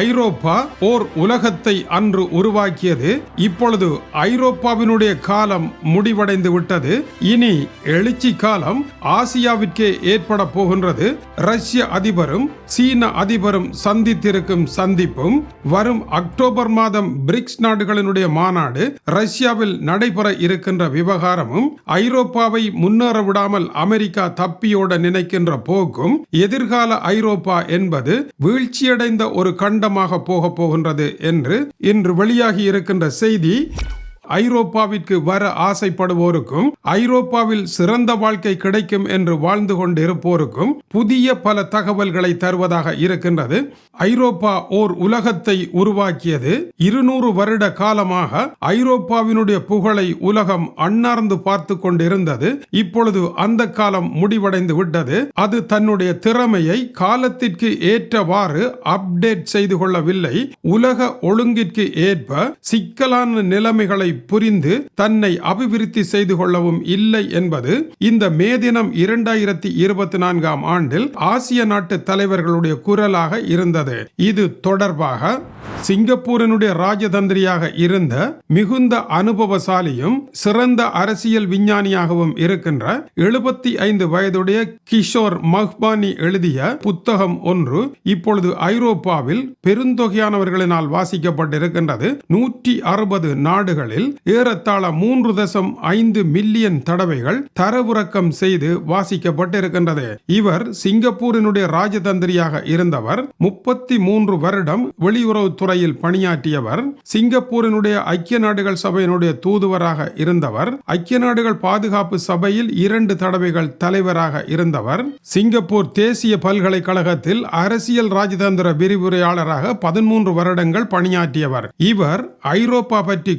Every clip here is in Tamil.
ஐரோப்பா ஓர் உலகத்தை அன்று உருவாக்கியது. இப்பொழுது ஐரோப்பாவினுடைய காலம் முடிவடைந்து விட்டது. இனி எழுச்சி காலம் ஆசியாவிற்கே ஏற்பட போகின்றது. ரஷ்ய அதிபரும் சீன அதிபரும் சந்தித்திருக்கும் சந்திப்பும் வரும் அக்டோபர் மாதம் பிரிக்ஸ் நாடுகளினுடைய மாநாடு ரஷ்யாவில் நடைபெற இருக்கின்ற விவகாரமும் ஐரோப்பாவை முன்னேற விடாமல் அமெரிக்கா தப்பியோட நினைக்கின்ற போக்கும் எதிர்கால ஐரோப்பா என்பது வீழ்ச்சியடைந்த ஒரு கண்ட கண்டமாக போக போகின்றது என்று இன்று வெளியாகி இருக்கின்ற செய்தி ஐரோப்பாவிற்கு வர ஆசைப்படுவோருக்கும் ஐரோப்பாவில் சிறந்த வாழ்க்கை கிடைக்கும் என்று வாழ்ந்து கொண்டிருப்போருக்கும் புதிய பல தகவல்களை தருவதாக இருக்கின்றது. ஐரோப்பா ஓர் உலகத்தை உருவாக்கியது. இருநூறு வருட காலமாக ஐரோப்பாவினுடைய புகழை உலகம் அண்ணார்ந்து பார்த்து கொண்டிருந்தது. இப்பொழுது அந்த காலம் முடிவடைந்து விட்டது. அது தன்னுடைய திறமையை காலத்திற்கு ஏற்றவாறு அப்டேட் செய்து கொள்ளவில்லை. உலக ஒழுங்கிற்கு ஏற்ப சிக்கலான நிலைமைகளை புரிந்து தன்னை அபிவிருத்தி செய்து கொள்ளவும் இல்லை என்பது இந்த மே தினம் இரண்டாயிரத்தி இருபத்தி நான்காம் ஆண்டில் ஆசிய நாட்டு தலைவர்களுடைய குரலாக இருந்தது. இது தொடர்பாக சிங்கப்பூரினுடைய ராஜதந்திரியாக இருந்த மிகுந்த அனுபவசாலியும் சிறந்த அரசியல் விஞ்ஞானியாகவும் இருக்கின்ற எழுபத்தி ஐந்து வயதுடைய கிஷோர் மஹ்பானி எழுதிய புத்தகம் ஒன்று இப்பொழுது ஐரோப்பாவில் பெருந்தொகையானவர்களினால் வாசிக்கப்பட்டிருக்கின்றது. நூற்றி அறுபது நாடுகளில் ஏறத்தாழ மூன்று தசம் ஐந்து மில்லியன் தடவைகள் தரவிறக்கம் செய்து வாசிக்கப்பட்டிருக்கின்றது. இவர் சிங்கப்பூரினுடைய ராஜதந்திரியாக இருந்தவர் முப்பத்தி மூன்று வருடம் வெளியுறவுத்துறையில் பணியாற்றியவர் சிங்கப்பூரினுடைய ஐக்கிய நாடுகள் சபையினுடைய தூதுவராக இருந்தவர் ஐக்கிய நாடுகள் பாதுகாப்பு சபையில் இரண்டு தடவைகள் தலைவராக இருந்தவர் சிங்கப்பூர் தேசிய பல்கலைக்கழகத்தில் அரசியல் ராஜதந்திர விரிவுரையாளராக பதிமூன்று வருடங்கள் பணியாற்றியவர். இவர் ஐரோப்பா பற்றி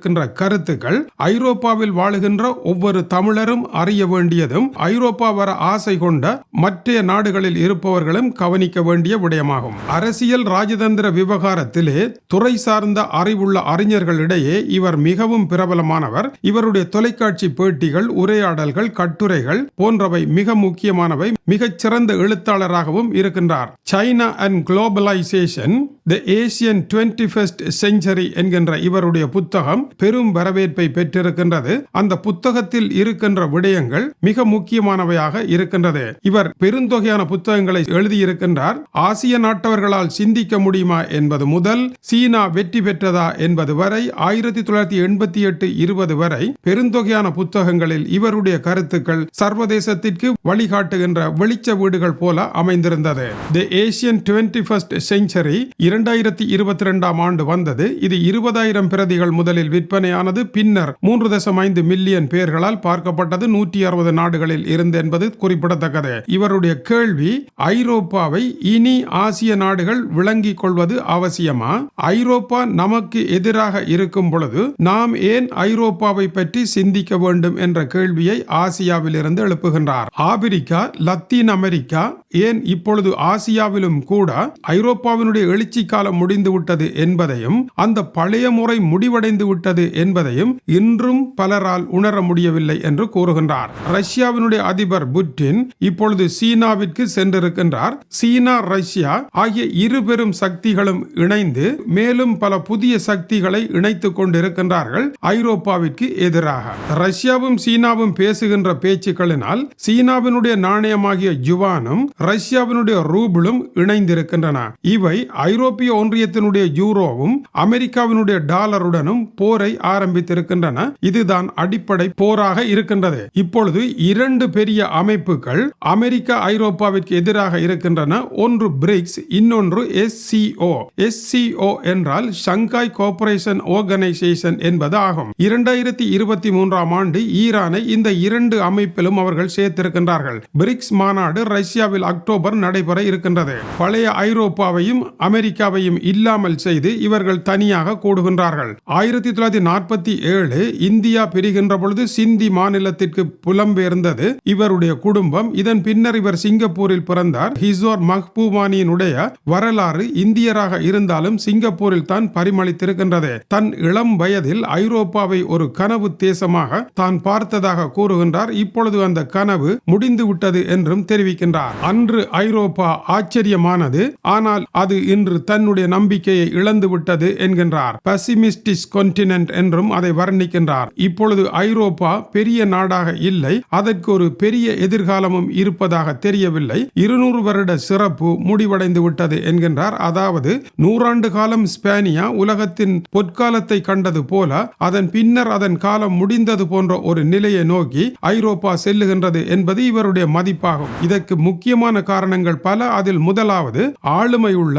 இருக்கின்ற கருத்துக்கள் ஐரோப்பாவில் வாழுகின்ற ஒவ்வொரு தமிழரும் அறிய வேண்டியதும் ஐரோப்பா வர ஆசை கொண்ட மற்ற நாடுகளில் இருப்பவர்களும் கவனிக்க வேண்டிய விடயமாகும். அரசியல் ராஜதந்திர விவகாரத்திலே துறை சார்ந்த அறிவுள்ள அறிஞர்களிடையே இவர் மிகவும் பிரபலமானவர். இவருடைய தொலைக்காட்சி பேட்டிகள் உரையாடல்கள் கட்டுரைகள் போன்றவை மிக முக்கியமானவை. மிகச்சிறந்த எழுத்தாளராகவும் இருக்கின்றார். China and globalisation the Asian twenty first century என்கின்ற இவருடைய புத்தகம் பெரும் வரவேற்பை பெற்றிருக்கின்றது. அந்த புத்தகத்தில் இருக்கின்ற விடயங்கள் மிக முக்கியமானவையாக இருக்கின்றது. இவர் பெருந்தொகையான புத்தகங்களை எழுதியிருக்கின்றார். ஆசிய நாட்டவர்களால் சிந்திக்க முடியுமா என்பது முதல் சீனா வெற்றி பெற்றதா என்பது வரை ஆயிரத்தி தொள்ளாயிரத்தி எண்பத்தி எட்டு இருபது வரை பெருந்தொகையான புத்தகங்களில் இவருடைய கருத்துக்கள் சர்வதேசத்திற்கு வழிகாட்டுகின்ற வெளிச்ச வீடுகள் போல அமைந்திருந்தது. The Asian twenty first century இரண்டாயிரத்தி இருபத்தி ரெண்டாம் ஆண்டு வந்தது. இது இருபதாயிரம் பிரதிகள் முதலில் விற்பனையானது. பின்னர் மூன்று தசம் ஐந்து மில்லியன் பேர்களால் பார்க்கப்பட்டது. நூற்றி அறுபது நாடுகளில் இருந்து என்பது குறிப்பிடத்தக்கது. இவருடைய கேள்வி ஐரோப்பாவை இனி ஆசிய நாடுகள் விளங்கிக் கொள்வது அவசியமா? ஐரோப்பா நமக்கு எதிராக இருக்கும் பொழுது நாம் ஏன் ஐரோப்பாவை பற்றி சிந்திக்க வேண்டும் என்ற கேள்வியை ஆசியாவில் இருந்து எழுப்புகின்றார். ஆப்பிரிக்கா லத்தீன் அமெரிக்கா ஏன் இப்பொழுது ஆசியாவிலும் கூட ஐரோப்பாவினுடைய எழுச்சி காலம் முடிந்து விட்டது என்பதையும் அந்த பழைய முறை முடிவடைந்து விட்டது என்பதையும் இன்றும் பலரால் உணர முடியவில்லை என்று கூறுகின்றார். ரஷ்யாவினுடைய அதிபர் புட்டின் இப்பொழுது சீனாவிற்கு சென்றிருக்கின்றார். சீனா ரஷ்யா ஆகிய இரு பெரும் சக்திகளும் இணைந்து மேலும் பல புதிய சக்திகளை இணைத்துக் கொண்டிருக்கின்றார்கள் ஐரோப்பாவிற்கு எதிராக. ரஷ்யாவும் சீனாவும் பேசுகின்ற பேச்சுக்களினால் சீனாவினுடைய நாணயமாகிய ஜுவானும் ரஷ்யாவினுடைய ரூபிளும் இணைந்திருக்கின்றன. இவை ஐரோப்பிய ஒன்றியத்தினுடைய யூரோவும் அமெரிக்காவினுடைய டாலருடனும் போரை ஆரம்பித்திருக்கின்றன. இதுதான் அடிப்படை போராக இருக்கின்றது. இப்பொழுது இரண்டு பெரிய அமைப்புகள் அமெரிக்கா ஐரோப்பாவிற்கு எதிராக இருக்கின்றன. ஒன்று பிரிக்ஸ் இன்னொன்று எஸ்சிஓ. எஸ்சிஓ என்றால் ஷங்காய் கோபரேஷன் ஆர்கனைசேஷன் என்பது ஆகும். இரண்டாயிரத்தி இருபத்தி மூன்றாம் ஆண்டு ஈரானை இந்த இரண்டு அமைப்பிலும் அவர்கள் சேர்த்திருக்கின்றார்கள். பிரிக்ஸ் மாநாடு ரஷ்யாவில் அக்டோபர் நடைபெற இருக்கின்றது. பழைய ஐரோப்பாவையும் அமெரிக்க அமெரிக்காவையும் இல்லாமல் செய்து இவர்கள் தனியாக கூடுகின்றார்கள். ஆயிரத்தி தொள்ளாயிரத்தி நாற்பத்தி ஏழு இந்தியா பிரிகின்ற பொழுது சிந்தி மாநிலத்திற்கு புலம்பெயர்ந்தது இவருடைய குடும்பம். இதன் பின்னர் இவர் சிங்கப்பூரில் பிறந்தார். ஹிசோர் மஹ்பூமானியினுடைய வரலாறு இந்தியராக இருந்தாலும் சிங்கப்பூரில் தான் பரிமளித்திருக்கின்றது. தன் இளம் வயதில் ஐரோப்பாவை ஒரு கனவு தேசமாக தான் பார்த்ததாக கூறுகின்றார். இப்பொழுது அந்த கனவு முடிந்து விட்டது என்றும் தெரிவிக்கின்றார். அன்று ஐரோப்பா ஆச்சரியமானது. ஆனால் அது இன்று தன்னுடைய நம்பிக்கையை இழந்துவிட்டது என்கின்றார். பசிமிஸ்டிஸ் கொன்டினென்ட் என்றும் அதை வர்ணிக்கின்றார். இப்பொழுது ஐரோப்பா பெரிய நாடாக இல்லை அதற்கு ஒரு பெரிய எதிர்காலமும் இருப்பதாக தெரியவில்லை. இருநூறு வருட சிறப்பு முடிவடைந்து விட்டது என்கின்றார். அதாவது நூறாண்டு காலம் ஸ்பேனியா உலகத்தின் பொற்காலத்தை கண்டது போல அதன் பின்னர் அதன் காலம் முடிந்தது போன்ற ஒரு நிலையை நோக்கி ஐரோப்பா செல்லுகின்றது என்பது இவருடைய மதிப்பாகும். இதற்கு முக்கியமான காரணங்கள் பல. அதில் முதலாவது ஆளுமையுள்ள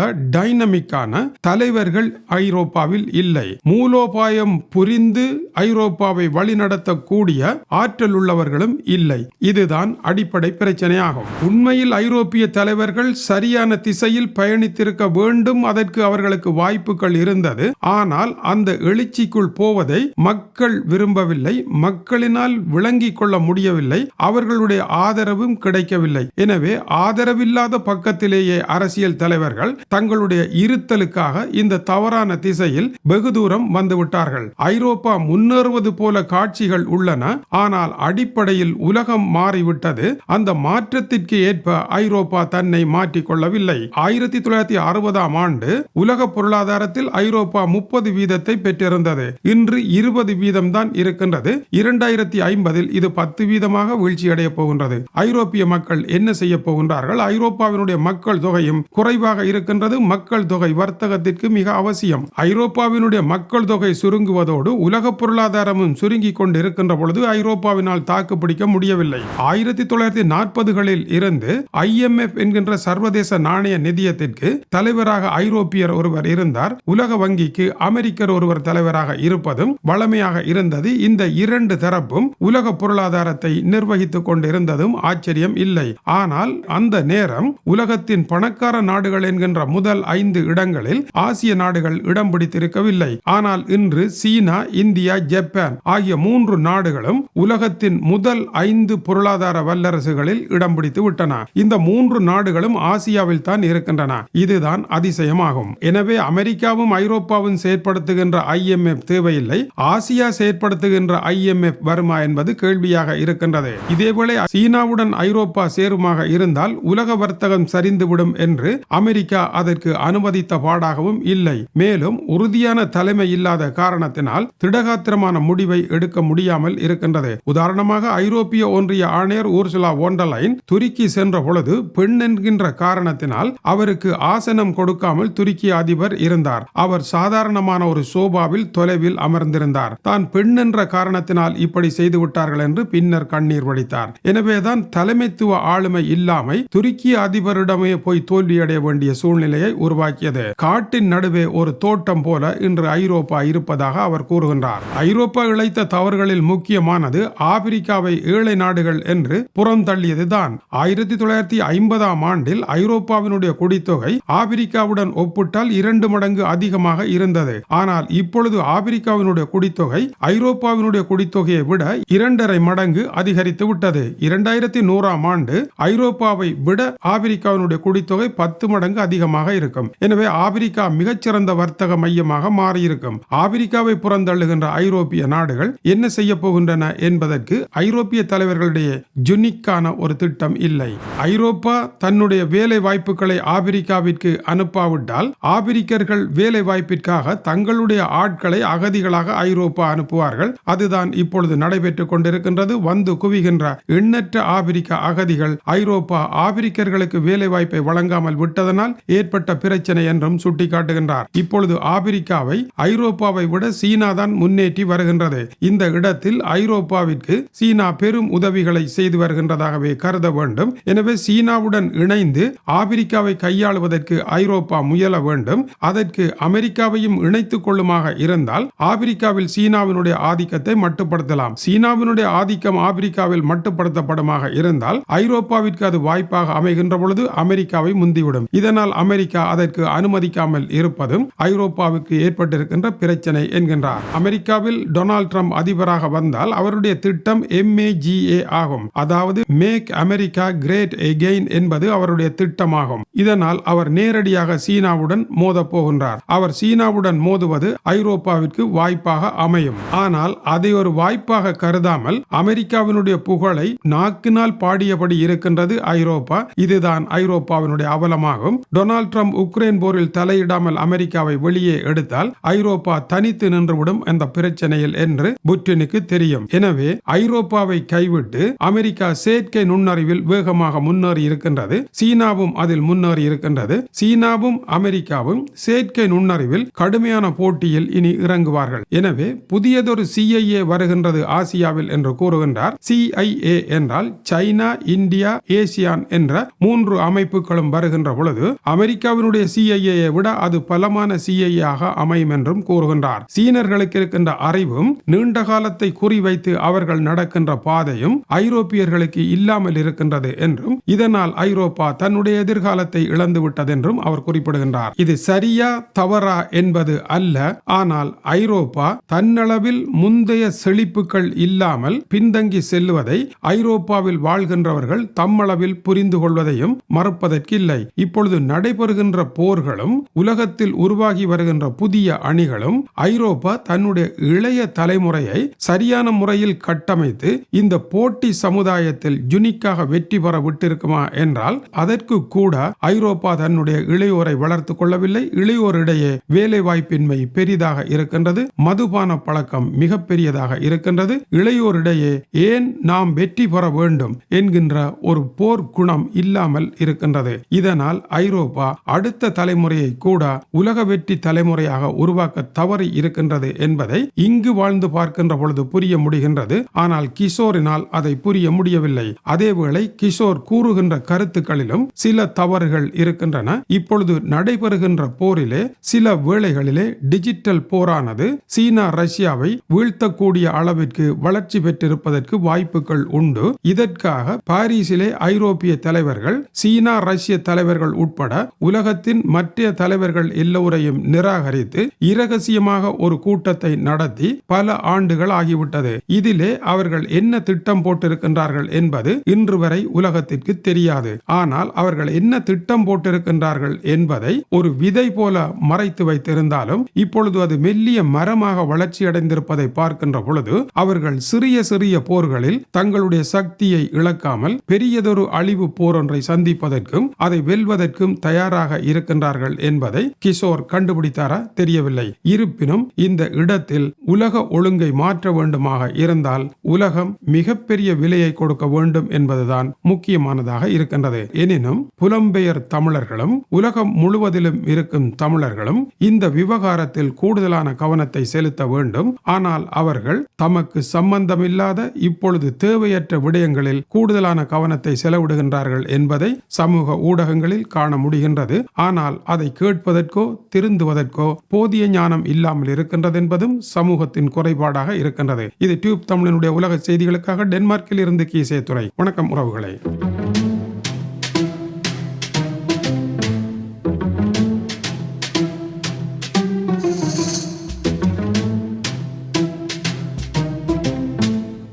டைனமிக்கான தலைவர்கள் ஐரோப்பாவில் இல்லை. மூலோபாயம் புரிந்து ஐரோப்பாவை வழிநடத்தக்கூடிய ஆற்றல் உள்ளவர்களும் இல்லை. இதுதான் அடிப்படை பிரச்சனையாகும். உண்மையில் ஐரோப்பிய தலைவர்கள் சரியான திசையில் பயணித்திருக்க வேண்டும் அதற்கு அவர்களுக்கு வாய்ப்புகள் இருந்தது. ஆனால் அந்த எழுச்சிக்குள் போவதை மக்கள் விரும்பவில்லை. மக்களினால் விளங்கிக் கொள்ள முடியவில்லை. அவர்களுடைய ஆதரவும் கிடைக்கவில்லை. எனவே ஆதரவில்லாத பக்கத்திலேயே அரசியல் தலைவர்கள் தங்களுடைய இருத்தலுக்காக இந்த தவறான திசையில் வெகு தூரம் வந்துவிட்டார்கள் ஐரோப்பா முன்னேறுவது போல காட்சிகள் உள்ளன. ஆனால் அடிப்படையில் உலகம் மாறிவிட்டது. அந்த மாற்றத்திற்கு ஏற்ப ஐரோப்பா தன்னை மாற்றிக்கொள்ளவில்லை. ஆயிரத்தி தொள்ளாயிரத்தி அறுபதாம் ஆண்டு உலக பொருளாதாரத்தில் ஐரோப்பா முப்பது வீதத்தை பெற்றிருந்தது. இன்று இருபது வீதம் தான் இருக்கின்றது. இரண்டாயிரத்தி ஐம்பதில் இது பத்து வீதமாக வீழ்ச்சியடைய போகின்றது. ஐரோப்பிய மக்கள் என்ன செய்ய போகின்றார்கள்? ஐரோப்பாவினுடைய மக்கள் தொகையும் குறைவாக இருக்கின்றது. மக்கள் மக்கள் தொகை வர்த்தகத்திற்கு மிக அவசியம். ஐரோப்பாவினுடைய மக்கள் தொகை சுருங்குவதோடு உலக பொருளாதாரமும் சுருங்கிக் கொண்டு இருக்கின்ற பொழுது ஐரோப்பாவினால் தாக்கு பிடிக்க முடியவில்லை. ஆயிரத்தி தொள்ளாயிரத்தி நாற்பதுகளில் இருந்து ஐஎம்எஃப் என்கின்ற சர்வதேச நாணய நிதியத்திற்கு தலைவராக ஐரோப்பியர் ஒருவர் இருந்தார். உலக வங்கிக்கு அமெரிக்கர் ஒருவர் தலைவராக இருப்பதும் வளமையாக இருந்தது. இந்த இரண்டு தரப்பும் உலக பொருளாதாரத்தை நிர்வகித்துக் கொண்டிருந்ததும் ஆச்சரியம் இல்லை. ஆனால் அந்த நேரம் உலகத்தின் பணக்கார நாடுகள் என்கின்ற முதல் ஐ ஐந்து இடங்களில் ஆசிய நாடுகள் இடம் பிடித்திருக்கவில்லை. ஆனால் இன்று சீனா இந்தியா ஜப்பான் ஆகிய மூன்று நாடுகளும் உலகத்தின் முதல் ஐந்து பொருளாதார வல்லரசுகளில் இடம் பிடித்து விட்டன. இந்த மூன்று நாடுகளும் ஆசியாவில் தான் இருக்கின்றன. இதுதான் அதிசயமாகும். எனவே அமெரிக்காவும் ஐரோப்பாவும் செயற்படுத்துகின்ற ஐஎம்எஃப் தேவையில்லை. ஆசியா செயற்படுத்துகின்ற ஐஎம்எஃப் வருமா என்பது கேள்வியாக இருக்கின்றது. இதேவேளை சீனாவுடன் ஐரோப்பா சேருமாக இருந்தால் உலக வர்த்தகம் சரிந்துவிடும் என்று அமெரிக்கா அதற்கு அனுமதித்த பாடாகவும் இல்லை. மேலும் உறுதியான தலைமை இல்லாத காரணத்தினால் திடகாத்திரமான முடிவை எடுக்க முடியாமல் இருக்கின்றது. உதாரணமாக ஐரோப்பிய ஒன்றிய ஆணையர் ஊர்சுலா ஒண்டலைன் துருக்கி சென்ற பொழுது பெண் என்கின்ற காரணத்தினால் அவருக்கு ஆசனம் கொடுக்காமல் துருக்கி அதிபர் இருந்தார். அவர் சாதாரணமான ஒரு சோபாவில் தொலைவில் அமர்ந்திருந்தார். தான் பெண் என்ற காரணத்தினால் இப்படி செய்து விட்டார்கள் என்று பின்னர் கண்ணீர் வடித்தார். எனவேதான் தலைமைத்துவ ஆளுமை இல்லாமை துருக்கிய அதிபரிடமே போய் தோல்வியடைய வேண்டிய சூழ்நிலையை உருவாக்கியது. காட்டின் நடுவே ஒரு தோட்டம் போல இன்று ஐரோப்பா இருப்பதாக அவர் கூறுகின்றார். ஐரோப்பா இழைத்த தவறுகளில் முக்கியமானது ஆப்பிரிக்காவை ஏழை நாடுகள் என்று புறம் தள்ளியதுதான். ஆயிரத்தி தொள்ளாயிரத்தி ஐம்பதாம் ஆண்டில் ஐரோப்பாவினுடைய குடித்தொகை ஆப்பிரிக்காவுடன் ஒப்பிட்டால் இரண்டு மடங்கு அதிகமாக இருந்தது. ஆனால் இப்பொழுது ஆப்பிரிக்காவினுடைய குடித்தொகை ஐரோப்பாவினுடைய குடித்தொகையை விட இரண்டரை மடங்கு அதிகரித்து விட்டது. இரண்டாயிரத்தி நூறாம் ஆண்டு ஐரோப்பாவை விட ஆப்பிரிக்காவினுடைய குடித்தொகை பத்து மடங்கு அதிகமாக இருக்கும். எனவே ஆப்பிரிக்கா மிகச்சிறந்த வர்த்தக மையமாக மாறியிருக்கும். ஆப்பிரிக்காவை புறந்தள்ளுகின்ற ஐரோப்பிய நாடுகள் என்ன செய்ய போகின்றன என்பதற்கு ஐரோப்பிய தலைவர்களுடைய ஜுனிக்கான ஒரு திட்டம் இல்லை. ஐரோப்பா தன்னுடைய வேலை வாய்ப்புகளை ஆப்பிரிக்காவிற்கு அனுப்பாவிட்டால் ஆப்பிரிக்கர்கள் வேலை வாய்ப்பிற்காக தங்களுடைய ஆட்களை அகதிகளாக ஐரோப்பா அனுப்புவார்கள். அதுதான் இப்பொழுது நடைபெற்றுக் கொண்டிருக்கின்றது. வந்து குவிகின்ற எண்ணற்ற ஆப்பிரிக்க அகதிகள் ஐரோப்பா ஆப்பிரிக்கர்களுக்கு வேலை வாய்ப்பை வழங்காமல் விட்டதனால் ஏற்பட்ட பிரச்சனை என்றும் சுட்டிக்காட்டுகின்றார். இப்பொழுது ஆப்பிரிக்காவை ஐரோப்பாவை விட சீனா தான் முன்னேற்றி வருகின்றது. இந்த இடத்தில் ஐரோப்பாவிற்கு சீனா பெரும் உதவிகளை செய்து வருகின்றதாகவே கருத வேண்டும். எனவே சீனாவுடன் இணைந்து ஆப்பிரிக்காவை கையாளுவதற்கு ஐரோப்பா முயல வேண்டும். அதற்கு அமெரிக்காவையும் இணைத்துக் கொள்ளுமாக இருந்தால் ஆப்பிரிக்காவில் சீனாவினுடைய ஆதிக்கத்தை மட்டுப்படுத்தலாம். சீனாவினுடைய ஆதிக்கம் ஆப்பிரிக்காவில் மட்டுப்படுத்தப்படுமாக இருந்தால் ஐரோப்பாவிற்கு அது வாய்ப்பாக அமைகின்ற பொழுது அமெரிக்காவை முந்திவிடும். இதனால் அமெரிக்கா அதற்கு அனுமதிக்காமல் இருப்பதும் ஐரோப்பாவுக்கு ஏற்பட்டிருக்கின்ற பிரச்சனை என்கின்றார். அமெரிக்காவில் டொனால்ட் ட்ரம்ப் அதிபராக வந்தால் அவருடைய திட்டம் எம்ஏஜிஏ ஆகும். அதாவது மேக் அமெரிக்கா கிரேட் எகெயின் என்பது அவருடைய திட்டமாகும். இதனால் அவர் நேரடியாக சீனாவுடன் மோத போகின்றார். அவர் சீனாவுடன் மோதுவது ஐரோப்பாவிற்கு வாய்ப்பாக அமையும். ஆனால் அதை ஒரு வாய்ப்பாக கருதாமல் அமெரிக்காவினுடைய புகழை நாக்கினால் பாடியபடி இருக்கின்றது ஐரோப்பா. இதுதான் ஐரோப்பாவினுடைய அவலமாகும். டொனால்ட் ட்ரம்ப் உக்ரைன் போரில் தலையிடாமல் அமெரிக்காவை வெளியே எடுத்தால் ஐரோப்பா தனித்து நின்றுவிடும் அந்த பிரச்சனையில் என்று புட்டினுக்கு தெரியும். எனவே ஐரோப்பாவை கைவிட்டு அமெரிக்கா செயற்கை நுண்ணறிவில் வேகமாக முன்னேறி இருக்கின்றது. சீனாவும் அதில் முன்னேறி இருக்கின்றது. சீனாவும் அமெரிக்காவும் செயற்கை நுண்ணறிவில் கடுமையான போட்டியில் இனி இறங்குவார்கள். எனவே புதியதொரு சிஐஏ வருகின்றது ஆசியாவில் என்று கூறுகின்றார். சிஐஏ என்றால் சைனா இந்தியா ஏசியான் என்ற மூன்று அமைப்புகளும் வருகின்ற பொழுது அமெரிக்காவினுடைய சிஐஏ விட அது பலமான சிஐஏ ஆக அமையும் என்றும் கூறுகின்றார். சீனர்களுக்கு இருக்கின்ற அறிவும் நீண்ட காலத்தை குறிவைத்து அவர்கள் நடக்கின்ற பாதையும் ஐரோப்பியர்களுக்கு இல்லாமல் இருக்கின்றது என்றும் இதனால் ஐரோப்பா தன்னுடைய எதிர்காலத்தை இழந்து விட்டது என்றும் அவர் குறிப்பிடுகின்றார். இது சரியா தவறா என்பது அல்ல ஆனால் ஐரோப்பா தன்னளவில் முந்தைய செழிப்புகள் இல்லாமல் பின்தங்கி செல்லுவதை ஐரோப்பாவில் வாழ்கின்றவர்கள் தம்மளவில் புரிந்து கொள்வதையும் மறுப்பதற்கில்லை. இப்பொழுது நடைபெறுகின்ற போர்களும் உலகத்தில் உருவாகி வருகின்ற புதிய அணிகளும் ஐரோப்பா தன்னுடைய இளைய தலைமுறையை சரியான முறையில் கட்டமைத்து இந்த போட்டி சமுதாயத்தில் யுனிக்காக வெற்றி பெற விட்டிருக்குமா என்றால் அதற்கு கூட ஐரோப்பா தன்னுடைய இளையோரை வளர்த்துக் கொள்ளவில்லை. இளையோரிடையே வேலை வாய்ப்பின்மை பெரிதாக இருக்கின்றது. மதுபான பழக்கம் மிகப்பெரியதாக இருக்கின்றது. இளையோரிடையே ஏன் நாம் வெற்றி பெற வேண்டும் என்கின்ற ஒரு போர் குணம் இல்லாமல் இருக்கின்றது. இதனால் ஐரோப்பா அடுத்த தலைமுறையை கூட உலக வெற்றி தலைமுறையாக உருவாக்க தவறி இருக்கின்றது என்பதை இங்கு வாழ்ந்து பார்க்கின்ற பொழுது புரிய முடிகின்றது. ஆனால் கிஷோரினால் அதை புரிய முடியவில்லை. அதேவேளை கிஷோர் கூறுகின்ற கருத்துக்களிலும் சில தவறுகள் இருக்கின்றன. இப்பொழுது நடைபெறுகின்ற போரிலே சில வேளைகளிலே டிஜிட்டல் போரானது சீனா ரஷ்யாவை வீழ்த்தக்கூடிய அளவிற்கு வளர்ச்சி பெற்றிருப்பதற்கு வாய்ப்புகள் உண்டு. இதற்காக பாரிஸிலே ஐரோப்பிய தலைவர்கள் சீனா ரஷ்ய தலைவர்கள் உட்பட உலகத்தில் உலகத்தின் மற்ற தலைவர்கள் எல்லோரையும் நிராகரித்து இரகசியமாக ஒரு கூட்டத்தை நடத்தி பல ஆண்டுகள் ஆகிவிட்டது. இதிலே அவர்கள் என்ன திட்டம் போட்டிருக்கின்றார்கள் என்பது இன்று வரை உலகத்திற்கு தெரியாது. ஆனால் அவர்கள் என்ன திட்டம் போட்டிருக்கின்றார்கள் என்பதை ஒரு விதை போல மறைத்து வைத்திருந்தாலும் இப்பொழுது அது மெல்லிய மரமாக வளர்ச்சி அடைந்திருப்பதை பார்க்கின்ற பொழுது அவர்கள் சிறிய சிறிய போர்களில் தங்களுடைய சக்தியை இழக்காமல் பெரியதொரு அழிவு போர் ஒன்றை சந்திப்பதற்கும் அதை வெல்வதற்கும் தயாராக இருக்கின்றார்கள் என்பதை கிஷோர் கண்டுபிடித்தாரா தெரியவில்லை. இருப்பினும் இந்த இடத்தில் உலக ஒழுங்கை மாற்ற வேண்டுமாக இருந்தால் உலகம் மிகப்பெரிய விலையை கொடுக்க வேண்டும் என்பதுதான் முக்கியமானதாக இருக்கின்றது. எனினும் புலம்பெயர் தமிழர்களும் உலகம் முழுவதிலும் இருக்கும் தமிழர்களும் இந்த விவகாரத்தில் கூடுதலான கவனத்தை செலுத்த வேண்டும். ஆனால் அவர்கள் தமக்கு சம்பந்தமில்லாத இப்பொழுது தேவையற்ற விடயங்களில் கூடுதலான கவனத்தை செலவிடுகின்றார்கள் என்பதை சமூக ஊடகங்களில் காண முடிகின்றது. ஆனால் ஆனால் அதை கேட்பதற்கோ திருந்துவதற்கோ போதிய ஞானம் இல்லாமல் இருக்கின்றது என்பதும் சமூகத்தின் குறைபாடாக இருக்கின்றது. இது டியூப் தமிழனுடைய உலக செய்திகளுக்காக டென்மார்க்கில் இருந்து கீசே துறை வணக்கம் உறவுகளே.